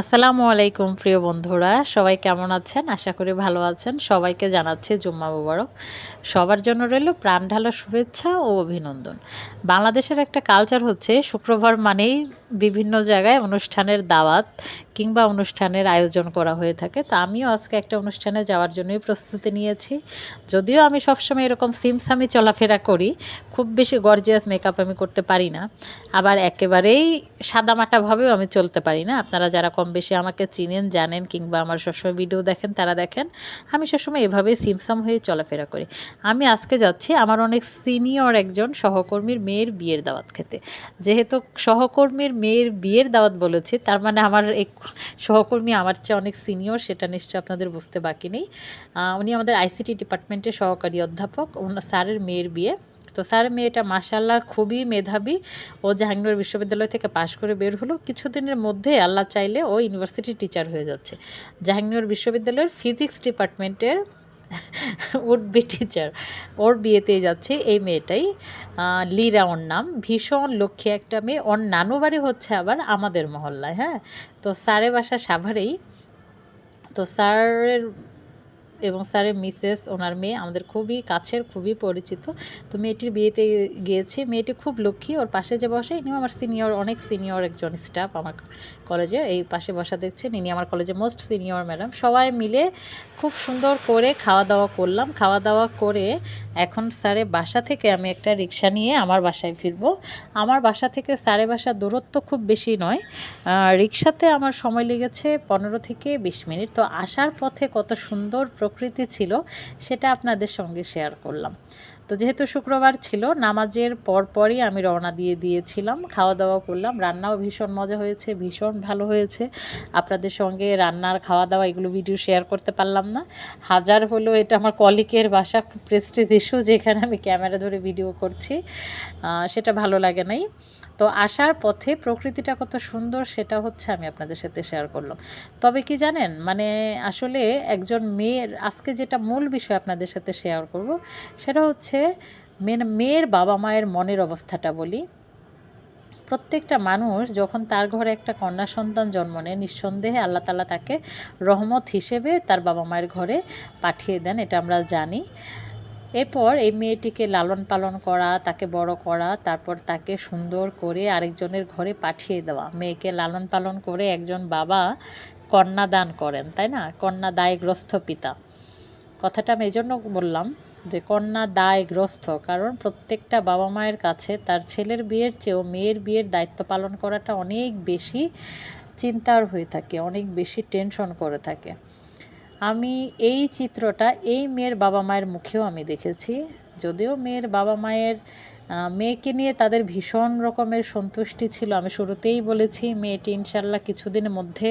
আসসালামু আলাইকুম, প্রিয় বন্ধুরা। সবাই কেমন আছেন? আশা করি ভালো আছেন। সবাইকে জানাচ্ছি জুম্মা মুবারক। সবার জন্য রইল প্রাণ ঢালা শুভেচ্ছা ও অভিনন্দন। বাংলাদেশের একটা কালচার হচ্ছে, শুক্রবার মানেই বিভিন্ন জায়গায় অনুষ্ঠানের দাওয়াত কিংবা অনুষ্ঠানের আয়োজন করা হয়ে থাকে। তো আমিও আজকে একটা অনুষ্ঠানে যাওয়ার জন্যই প্রস্তুতি নিয়েছি। যদিও আমি সবসময় এরকম সিমসামি চলাফেরা করি, খুব বেশি গর্জিয়াস মেকআপ আমি করতে পারি না। আবার একেবারেই সাদামাটাভাবেও আমি চলতে পারি না। আপনারা যারা কম বেশি আমাকে চিনেন, জানেন কিংবা আমার সবসময় ভিডিও দেখেন, তারা দেখেন, আমি সবসময় এভাবেই সিমসাম হয়ে চলাফেরা করি। আমি আজকে যাচ্ছি আমার অনেক সিনিয়র একজন সহকর্মীর মেয়ের বিয়ের দাওয়াত খেতে। যেহেতু সহকর্মীর মেয়ের বিয়ের দাওয়াত বলেছি, তার মানে আমার এক সহকর্মী আমার চেয়ে অনেক সিনিয়র সেটা নিশ্চয়ই আপনাদের বুঝতে বাকি নেই। উনি আমাদের আইসিটি ডিপার্টমেন্টের সহকারী অধ্যাপক ওনার স্যারের মেয়ের বিয়ে। তো স্যার, মেয়েটা মাসাল্লাহ খুবই মেধাবী। ও জাহাঙ্গীর বিশ্ববিদ্যালয় থেকে পাশ করে বের হলো। কিছুদিনের মধ্যে আল্লাহ চাইলে ও ইউনিভার্সিটি টিচার হয়ে যাচ্ছে। জাহাঙ্গীর বিশ্ববিদ্যালয়ের ফিজিক্স ডিপার্টমেন্টের উড বি টিচার ওর বিয়েতেই যাচ্ছে এই মেয়েটাই। লিরা ওর নাম। ভীষণ লক্ষ্মী একটা মেয়ে। ওর নানু বাড়ি হচ্ছে আবার আমাদের মহল্লায় হ্যাঁ? তো স্যারে বাসা সাভারেই। তো স্যারের এবং স্যারের মিসেস, ওনার মেয়ে আমাদের খুবই কাছের, খুবই পরিচিত। তো মেয়েটির বিয়েতে গিয়েছি। মেয়েটি খুব লক্ষ্মী, ওর পাশে যে বসে ইনি আমার সিনিয়র অনেক সিনিয়র একজন স্টাফ আমার কলেজে এই পাশে বসা দেখছেন, ইনি আমার কলেজে মোস্ট সিনিয়র ম্যাডাম সবাই মিলে খুব সুন্দর করে খাওয়া দাওয়া করলাম। খাওয়া দাওয়া করে এখন স্যারের বাসা থেকে আমি একটা রিক্সা নিয়ে আমার বাসায় ফিরবো। আমার বাসা থেকে স্যারের বাসার দূরত্ব খুব বেশি নয়। রিক্সাতে আমার সময় লেগেছে পনেরো থেকে বিশ মিনিট। তো আসার পথে কত সুন্দর প্রকৃতি ছিল সেটা আপনাদের সঙ্গে শেয়ার করলাম। তো যেহেতু শুক্রবার ছিল, নামাজের পরপরই আমি রওনা দিয়ে দিয়েছিলাম খাওয়া দাওয়া করলাম, রান্নাও ভীষণ মজা হয়েছে, ভীষণ ভালো হয়েছে। আপনাদের সঙ্গে রান্নার খাওয়া দাওয়া এগুলো ভিডিও শেয়ার করতে পারলাম না। হাজার হলো এটা আমার কলিকের বাসা প্রেস্টিজ ইস্যু যেখানে আমি ক্যামেরা ধরে ভিডিও করছি সেটা ভালো লাগে নাই। তো আসার পথে প্রকৃতিটা কত সুন্দর, সেটা হচ্ছে আমি আপনাদের সাথে শেয়ার করলাম। তবে কি জানেন মানে আসলে একজন মেয়ের, আজকে যেটা মূল বিষয় আপনাদের সাথে শেয়ার করব, সেটা হচ্ছে মেন, মেয়ের বাবা মায়ের মনের অবস্থাটা বলি। প্রত্যেকটা মানুষ যখন তার ঘরে একটা কন্যা সন্তান জন্ম নেয়, নিঃসন্দেহে আল্লাহ তালা তাকে রহমত হিসেবে তার বাবা মায়ের ঘরে পাঠিয়ে দেন, এটা আমরা জানি। এরপর এই মেয়েটিকে লালন পালন করা, তাকে বড় করা, তারপর তাকে সুন্দর করে আরেকজনের ঘরে পাঠিয়ে দেওয়া। মেয়েকে লালন পালন করে একজন বাবা কন্যা দান করেন, তাই না? কন্যা দায়গ্রস্ত পিতা। কথাটা আমি এই জন্য বললাম যে কন্যা দায়গ্রস্ত, কারণ প্রত্যেকটা বাবা মায়ের কাছে তার ছেলের বিয়ের চেয়েও মেয়ের বিয়ের দায়িত্ব পালন করাটা অনেক বেশি চিন্তার হয়ে থাকে, অনেক বেশি টেনশন করে থাকে। আমি এই চিত্রটা এই মেয়ের বাবা মায়ের মুখেও আমি দেখেছি। যদিও মেয়ের বাবা মায়ের মেয়েকে নিয়ে তাদের ভীষণ রকমের সন্তুষ্টি ছিল, আমি শুরুতেই বলেছি, মেয়েটি ইনশাল্লাহ কিছুদিনের মধ্যে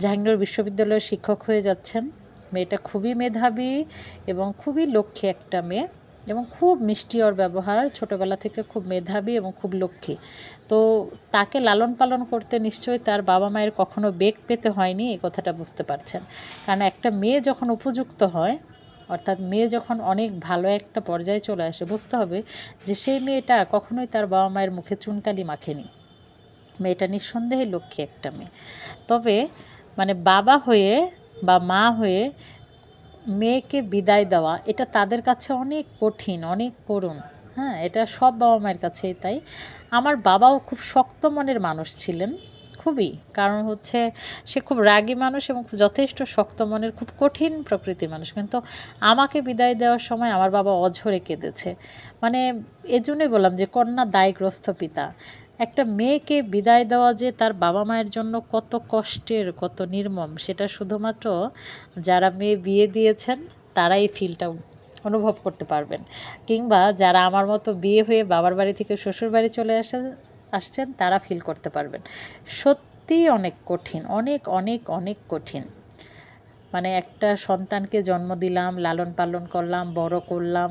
জাহাঙ্গীর বিশ্ববিদ্যালয়ের শিক্ষক হয়ে যাচ্ছেন। মেয়েটা খুবই মেধাবী এবং খুবই লক্ষ্মী একটা মেয়ে এবং খুব মিষ্টি ওর ব্যবহার, ছোটোবেলা থেকে খুব মেধাবী এবং খুব লক্ষ্মী। তো তাকে লালন পালন করতে নিশ্চয়ই তার বাবা মায়ের কখনো বেগ পেতে হয়নি, এই কথাটা বুঝতে পারছেন। কারণ একটা মেয়ে যখন উপযুক্ত হয়, অর্থাৎ মেয়ে যখন অনেক ভালো একটা পর্যায়ে চলে আসে, বুঝতে হবে যে সেই মেয়েটা কখনোই তার বাবা মায়ের মুখে চুনকালি মাখেনি। মেয়েটা নিঃসন্দেহে লক্ষ্মী একটা মেয়ে। তবে মানে বাবা হয়ে বা মা হয়ে মেয়েকে বিদায় দেওয়া, এটা তাদের কাছে অনেক কঠিন, অনেক করুণ। হ্যাঁ এটা সব বাবা মায়ের কাছেই তাই। আমার বাবাও খুব শক্ত মনের মানুষ ছিলেন, খুবই। কারণ হচ্ছে সে খুব রাগী মানুষ এবং যথেষ্ট শক্ত মনের, খুব কঠিন প্রকৃতির মানুষ। কিন্তু আমাকে বিদায় দেওয়ার সময় আমার বাবা অঝরে কেঁদেছে। মানে এজন্যই বললাম যে কন্যা দায়গ্রস্ত পিতা। একটা মেয়েকে বিদায় দেওয়া যে তার বাবা মায়ের জন্য কত কষ্টের, কত নির্মম, সেটা শুধুমাত্র যারা মেয়ে বিয়ে দিয়েছেন, তারাই ফিলটা অনুভব করতে পারবেন। কিংবা যারা আমার মতো বিয়ে হয়ে বাবার বাড়ি থেকে শ্বশুর বাড়ি চলে আসেন আসছেন, তারা ফিল করতে পারবেন। সত্যিই অনেক কঠিন, অনেক অনেক অনেক কঠিন। মানে একটা সন্তানকে জন্ম দিলাম, লালন পালন করলাম, বড় করলাম,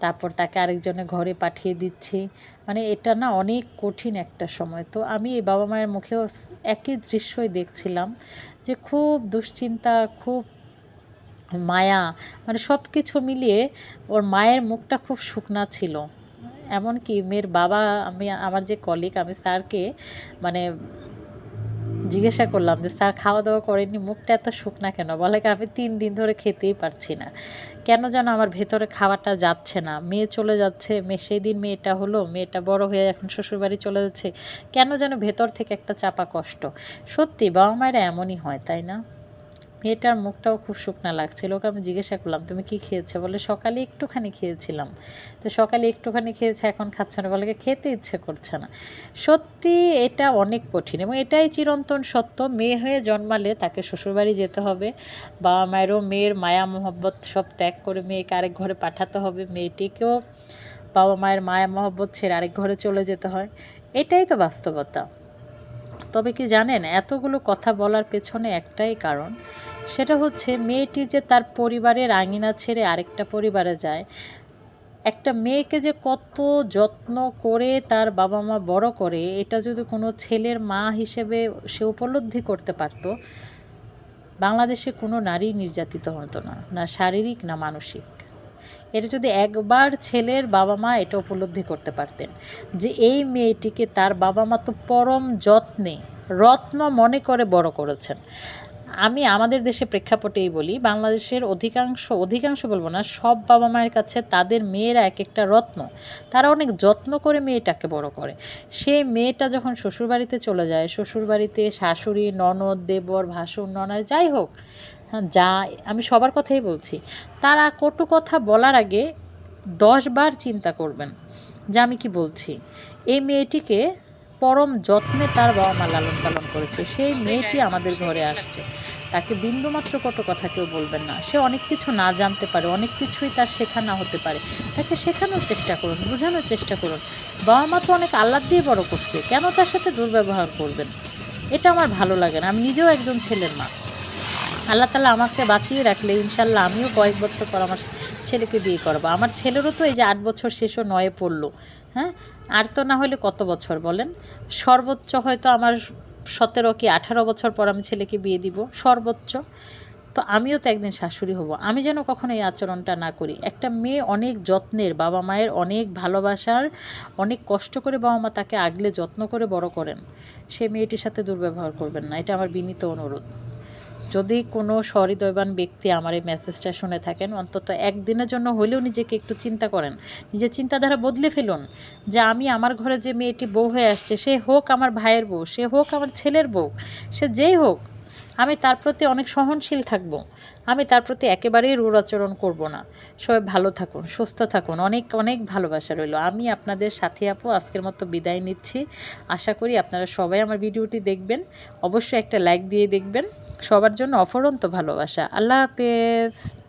তারপর তাকে আরেকজনের ঘরে পাঠিয়ে দিচ্ছি। মানে এটা না অনেক কঠিন একটা সময়। তো আমি এই বাবা মায়ের মুখেও একই দৃশ্যই দেখছিলাম যে খুব দুশ্চিন্তা, খুব মায়া মানে সব কিছু মিলিয়ে ওর মায়ের মুখটা খুব শুকনা ছিল। এমনকি মেয়ের বাবা, আমি, আমার যে কলিগ আমি স্যারকে মানে জিজ্ঞাসা করলাম যে, স্যার খাওয়া দাওয়া করেনি মুখটা এত শুকনা কেন? বলে কি, আমি তিন দিন ধরে খেতেই পারছি না। কেন যেন আমার ভেতরে খাওয়াটা যাচ্ছে না। মেয়ে চলে যাচ্ছে মেয়ে সেই দিন মেয়েটা হলো, মেয়েটা বড় হয়ে এখন শ্বশুরবাড়ি চলে যাচ্ছে। কেন যেন ভেতর থেকে একটা চাপা কষ্ট। সত্যি বাবা মায়েরা এমনই হয়, তাই না? মেয়েটার মুখটাও খুব শুকনা লাগছিল ওকে আমি জিজ্ঞাসা করলাম, তুমি কি খেয়েছো? বলে, সকালে একটুখানি খেয়েছিলাম। তো সকালে একটুখানি খেয়েছে, এখন খাচ্ছে না। বলে, খেতে ইচ্ছে করছে না। সত্যি এটা অনেক কঠিন এবং এটাই চিরন্তন সত্য। মেয়ে হয়ে জন্মালে তাকে শ্বশুরবাড়ি যেতে হবে, বাবা মায়েরও মেয়ের মায়া, মহব্বত সব ত্যাগ করে মেয়েকে আরেক ঘরে পাঠাতে হবে। মেয়েটিকেও বাবা মায়ের মায়া, মহব্বত ছেড়ে আরেক ঘরে চলে যেতে হয়। এটাই তো বাস্তবতা। তবে কি জানেন, এতগুলো কথা বলার পেছনে একটাই কারণ সেটা হচ্ছে মেয়েটি যে তার পরিবারের আঙিনা ছেড়ে আরেকটা পরিবারে যায়। একটা মেয়েকে যে কত যত্ন করে তার বাবা মা বড় করে, এটা যদি কোনো ছেলের মা হিসেবে সে উপলব্ধি করতে পারতো, বাংলাদেশে কোনো নারী নির্যাতিত হতো না না শারীরিক, না মানসিক। এটা যদি একবার ছেলের বাবা মা এটা উপলব্ধি করতে পারতেন যে এই মেয়েটিকে তার বাবা মা তো পরম যত্নে, রত্ন মনে করে বড় করেছেন। আমি আমাদের দেশে প্রেক্ষাপটেই বলি, বাংলাদেশের অধিকাংশ অধিকাংশ বলব না, সব বাবা মায়ের কাছে তাদের মেয়েরা এক একটা রত্ন। তারা অনেক যত্ন করে মেয়েটাকে বড় করে। সেই মেয়েটা যখন শ্বশুরবাড়িতে চলে যায়, শ্বশুরবাড়িতে শাশুড়ি, ননদ, দেবর, ভাসুর ননার যাই হোক হ্যাঁ যা, আমি সবার কথাই বলছি, তারা কটু কথা বলার আগে দশ বার চিন্তা করবেন যে আমি কি বলছি। এই মেয়েটিকে পরম যত্নে তার বাবা মা লালন পালন করেছে। সেই মেয়েটি আমাদের ঘরে আসছে। তাকে বিন্দুমাত্র কত কথা কেউ বলবেন না। সে অনেক কিছু না জানতে পারে অনেক কিছুই তার শেখা না হতে পারে। তাকে শেখানোর চেষ্টা করুন বোঝানোর চেষ্টা করুন। বাবা মা তো অনেক আহ্লাদ দিয়ে বড় করছে। কেন তার সাথে দুর্ব্যবহার করবেন? এটা আমার ভালো লাগে না। আমি নিজেও একজন ছেলের মা। আল্লাহ তালা আমাকে বাঁচিয়ে রাখলে ইনশাল্লাহ আমিও কয়েক বছর পর আমার ছেলেকে বিয়ে করব। আমার ছেলেরও তো এই যে আট বছর শেষও নয়ে পড়ল হ্যাঁ? আর তো না হলে কত বছর বলেন? সর্বোচ্চ হয়তো আমার সতেরো কি আঠারো বছর পর আমি ছেলেকে বিয়ে দিব, সর্বোচ্চ। তো আমিও তো একদিন শাশুড়ি হব। আমি যেন কখনো এই আচরণটা না করি। একটা মেয়ে অনেক যত্নের, বাবা মায়ের অনেক ভালোবাসার, অনেক কষ্ট করে বাবা মা তাকে আগলে যত্ন করে বড় করেন। সে মেয়েটির সাথে দুর্ব্যবহার করবেন না। এটা আমার বিনীত অনুরোধ। যদি কোনো সহৃদয়বান ব্যক্তি আমার এই মেসেজটা শুনে থাকেন, অন্তত একদিনের জন্য হলেও নিজেকে একটু চিন্তা করেন, নিজের চিন্তাধারা বদলে ফেলুন, যে আমি আমার ঘরে যে মেয়েটি বউ হয়ে আসছে, সে হোক আমার ভাইয়ের বউ, সে হোক আমার ছেলের বউ, সে যেই হোক আমি তার প্রতি অনেক সহনশীল থাকব। আমি তার প্রতি একেবারেই রূঢ় আচরণ করব না। সবাই ভালো থাকুন, সুস্থ থাকুন। অনেক অনেক ভালোবাসা রইল। আমি আপনাদের সাথে আপু, আজকের মতো বিদায় নিচ্ছি। আশা করি আপনারা সবাই আমার ভিডিওটি দেখবেন। অবশ্যই একটা লাইক দিয়ে দেখবেন। সবার জন্য অফরন্ত ভালোবাসা। আল্লাহ হাফেজ।